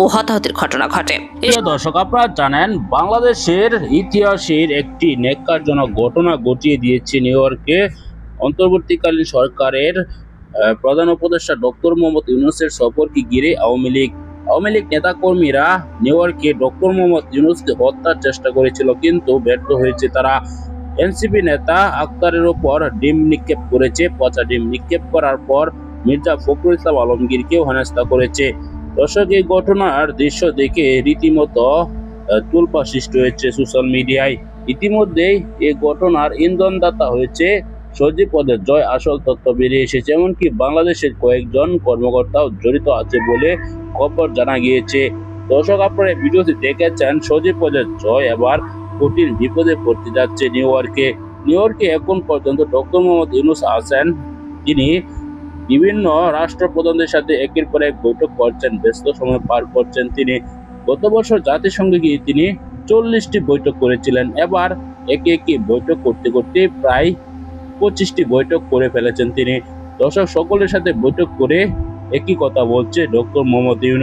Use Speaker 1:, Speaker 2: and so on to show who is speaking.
Speaker 1: ও হতাহতের ঘটনা ঘটে।
Speaker 2: দর্শক, আপনারা জানেন, বাংলাদেশের ইতিহাসের একটি নেককারজনক ঘটনা ঘটিয়ে দিয়েছে নিউ ইয়র্কে। অন্তর্বর্তীকালীন সরকারের প্রধান উপদেষ্টা ডক্টর মোহাম্মদ ইউনুসের সফরকে ঘিরে আওয়ামী লীগ আওয়ামী লীগ নেতাকর্মীরা নিউ ইয়র্কে ডক্টর মোহাম্মদ ইউনুসকে হত্যার চেষ্টা করেছিল, কিন্তু ব্যর্থ হয়েছে তারা। এনসিপি নেতা আক্তারের ওপর ডিম নিক্ষেপ করেছে, পচা ডিম নিক্ষেপ করার পর মির্জা ফখরুল ইসলাম আলমগীরকেও হেনস্থা করেছে। দর্শক, এই ঘটনার দৃশ্য দেখে রীতিমতো তুলপা সৃষ্টি হয়েছে সোশ্যাল মিডিয়ায় ইতিমধ্যেই এই ঘটনার ইন্ধনদাতা হয়েছে সজীব পদের জয়, আসল তথ্য বেরিয়ে এসেছে। এমনকি বাংলাদেশের কয়েকজন কর্মকর্তাও জড়িত আছে বলে খবর জানা গিয়েছে। দর্শক, আপনারা ভিডিওটি দেখেছেন, সজীব পদের জয় এবার কঠিন বিপদে পড়তে যাচ্ছে নিউ ইয়র্কে। নিউ ইয়র্কে এখন পর্যন্ত ডক্টর মোহাম্মদ ইউনুস আছেন, যিনি বিভিন্ন রাষ্ট্রপ্রধানদের সাথে একের পর এক বৈঠক করছেন, ব্যস্ত সময় পার করছেন তিনি। গত বছর জাতিসংঘে গিয়ে তিনি চল্লিশটি বৈঠক করেছিলেন। এবার একে একে বৈঠক করতে করতে প্রায় পঁচিশটি বৈঠক করে ফেলেছেন তিনি। দর্শক সকলের সাথে বৈঠক করে একই কথা বলছে ডক্টর মোহাম্মদ ইউনুস।